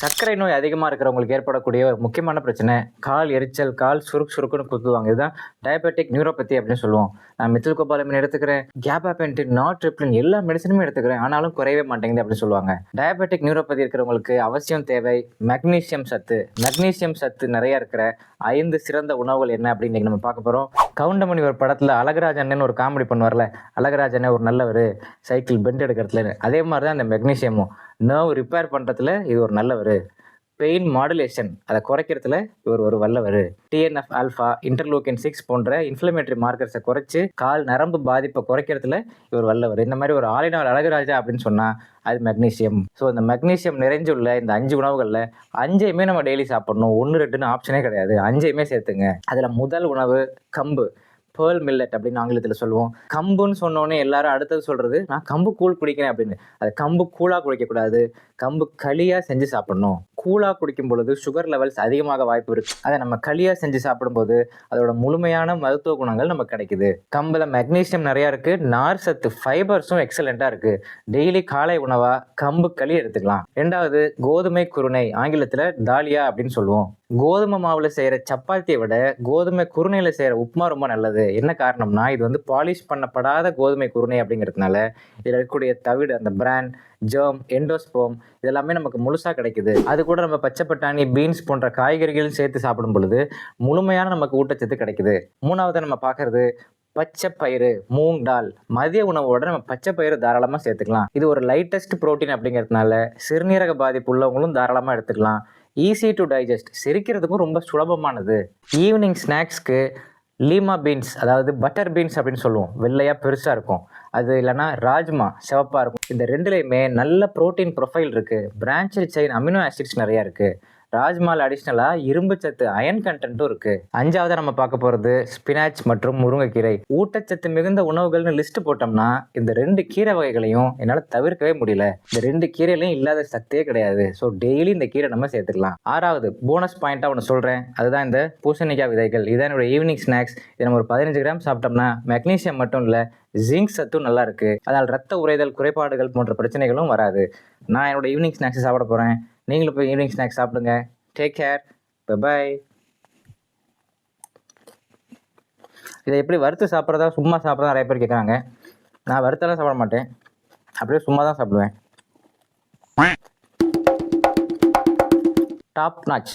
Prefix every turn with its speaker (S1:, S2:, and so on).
S1: சர்க்கரை நோய் அதிகமாக இருக்கிறவங்களுக்கு ஏற்படக்கூடிய ஒரு முக்கியமான பிரச்சனை கால் எரிச்சல் கால் சுருக்கு சுருக்குன்னு குத்துவாங்க. இதுதான் டயபெட்டிக் நியூரோபதி அப்படின்னு சொல்லுவோம். நான் மித்தில் கோபாலமின் எடுத்துக்கிறேன் கேபாபென்டின் நாட் ட்ரிப்ளின் எல்லா மெடிசனுமே எடுத்துக்கிறேன். ஆனாலும் குறையவே மாட்டேங்குது அப்படின்னு சொல்லுவாங்க. டயபெட்டிக் நியூரோபதி இருக்கிறவங்களுக்கு அவசியம் தேவை மெக்னீசியம் சத்து. மெக்னீசியம் சத்து நிறைய இருக்கிற ஐந்து சிறந்த உணவுகள் என்ன அப்படின்னு இன்னைக்கு நம்ம பார்க்க போகிறோம் கவுண்டமணி ஒரு படத்தில் அழகராஜன் ஒரு காமெடி பண்ணுவார்ல. அழகராஜனே ஒரு நல்லவர் சைக்கிள் பெண்ட் எடுக்கிறதுல அதே மாதிரி தான் அந்த மெக்னீசியமும் நர்வ் ரிப்பேர் பண்ணுறதுல இது ஒரு நல்லவர். பெயின் மாடுலேஷன் அதை குறைக்கிறதுல இவர் ஒரு வல்லவர். TNF alpha interleukin six inflammatory inflammatory மார்க்கர்ஸை குறைச்சி கால் நரம்பு பாதிப்பை குறைக்கிறதுல இவர் வல்லவர். இந்த மாதிரி ஒரு ஆளினவர் அழகுராஜா அப்படின்னு சொன்னால் அது மெக்னீசியம் ஸோ இந்த மெக்னீசியம் நிறைஞ்சுள்ள இந்த அஞ்சு உணவுகளில் அஞ்சையுமே நம்ம டெய்லி சாப்பிடணும். ஒன்று ரெண்டுன்னு ஆப்ஷனே கிடையாது. அஞ்சையுமே சேர்த்துங்க. அதில் முதல் உணவு கம்பு. பேர்ல் மில்லட் அப்படின்னு ஆங்கிலத்தில் சொல்லுவோம். கம்புன்னு சொன்னோன்னே எல்லாரும் அடுத்தது சொல்கிறது நான் கம்பு கூழ் குடிக்கிறேன் அப்படின்னு. அது கம்பு கூழாக குடிக்கக்கூடாது. கம்பு களியாக செஞ்சு சாப்பிடணும். கூலாக குடிக்கும் பொழுது சுகர் லெவல்ஸ் அதிகமாக வாய்ப்பு இருக்கு. அதை நம்ம களியாக செஞ்சு சாப்பிடும்போது அதோட முழுமையான மருத்துவ குணங்கள் நமக்கு கிடைக்குது. கம்பில் மெக்னீசியம் நிறையா இருக்கு. நார் சத்து ஃபைபர்ஸும் எக்ஸலண்ட்டாக இருக்கு. டெய்லி காலை உணவா கம்பு களி எடுத்துக்கலாம். ரெண்டாவது கோதுமை குருணை ஆங்கிலத்தில் தாலியா அப்படின்னு சொல்லுவோம். கோதுமை மாவில் செய்கிற சப்பாத்தியை விட கோதுமை குருணையில் செய்கிற உப்புமா ரொம்ப நல்லது. என்ன காரணம்னா இது வந்து பாலிஷ் பண்ணப்படாத கோதுமை குருணை அப்படிங்கிறதுனால இதில் இருக்கக்கூடிய தவிடு அந்த பிராண்ட் ஜெர்ம் எண்டோஸ்போம் இதெல்லாமே நமக்கு முழுசாக கிடைக்குது. அது கூட நம்ம பச்சை பட்டாணி பீன்ஸ் போன்ற காய்கறிகளும் சேர்த்து சாப்பிடும் பொழுது முழுமையான நமக்கு ஊட்டச்சத்து கிடைக்குது. மூணாவது நம்ம பார்க்கறது பச்சை பயிறு மூங் டால். மதிய உணவோட நம்ம பச்சை பயிறு தாராளமாக சேர்த்துக்கலாம். இது ஒரு லைட்டஸ்ட் ப்ரோட்டீன் அப்படிங்கிறதுனால சிறுநீரக பாதிப்பு உள்ளவங்களும் தாராளமாக எடுத்துக்கலாம். ஈஸி டு டைஜஸ்ட் செரிக்கிறதுக்கும் ரொம்ப சுலபமானது. ஈவினிங் ஸ்நாக்ஸ்க்கு லீமா பீன்ஸ் அதாவது பட்டர் பீன்ஸ் அப்படின்னு சொல்லுவோம். வெள்ளையாக பெருசாக இருக்கும். அது இல்லைன்னா ராஜ்மா சிவப்பாக இருக்கும். இந்த ரெண்டுலேயுமே நல்ல ப்ரோட்டீன் ப்ரொஃபைல் இருக்குது பிரான்ச்சல் செயின் அமினோ ஆசிட்ஸ் நிறையா இருக்குது ராஜ்மால் அடிஷ்னலாக இரும்பு சத்து அயன் கண்டென்ட்டும் இருக்குது அஞ்சாவது நம்ம பார்க்க போகிறது ஸ்பினாச் மற்றும் முருங்கைக்கீரை. ஊட்டச்சத்து மிகுந்த உணவுகள்னு லிஸ்ட் போட்டோம்னா இந்த ரெண்டு கீரை வகைகளையும் என்னால் தவிர்க்கவே முடியல. இந்த ரெண்டு கீரையிலையும் இல்லாத சத்தே கிடையாது. ஸோ டெய்லி இந்த கீரை நம்ம சேர்த்துக்கலாம். ஆறாவது போனஸ் பாயிண்ட்டாக ஒன்று சொல்கிறேன் அதுதான் இந்த பூசணிக்காய் விதைகள். இதான் என்னோட ஈவினிங் ஸ்நாக்ஸ் இதை நம்ம ஒரு பதினஞ்சு கிராம் சாப்பிட்டோம்னா மெக்னீசியம் மட்டும் இல்லை ஜிங்க் சத்தும் நல்லா இருக்கு. அதனால் ரத்த உறைதல் குறைபாடுகள் போன்ற பிரச்சனைகளும் வராது. நான் என்னோட ஈவினிங் ஸ்நாக்ஸ் சாப்பிட போகிறேன் நீங்களும் போய் ஈவினிங் ஸ்நாக்ஸ் சாப்பிடுங்க. டேக் கேர் பை இதை எப்படி வறுத்து சாப்பிட்றதா சும்மா சாப்பிட்றதா நிறைய பேர் கேட்குறாங்க நான் வறுத்தெல்லாம் சாப்பிட மாட்டேன். அப்படியே சும்மா தான் சாப்பிடுவேன் டாப் நாச்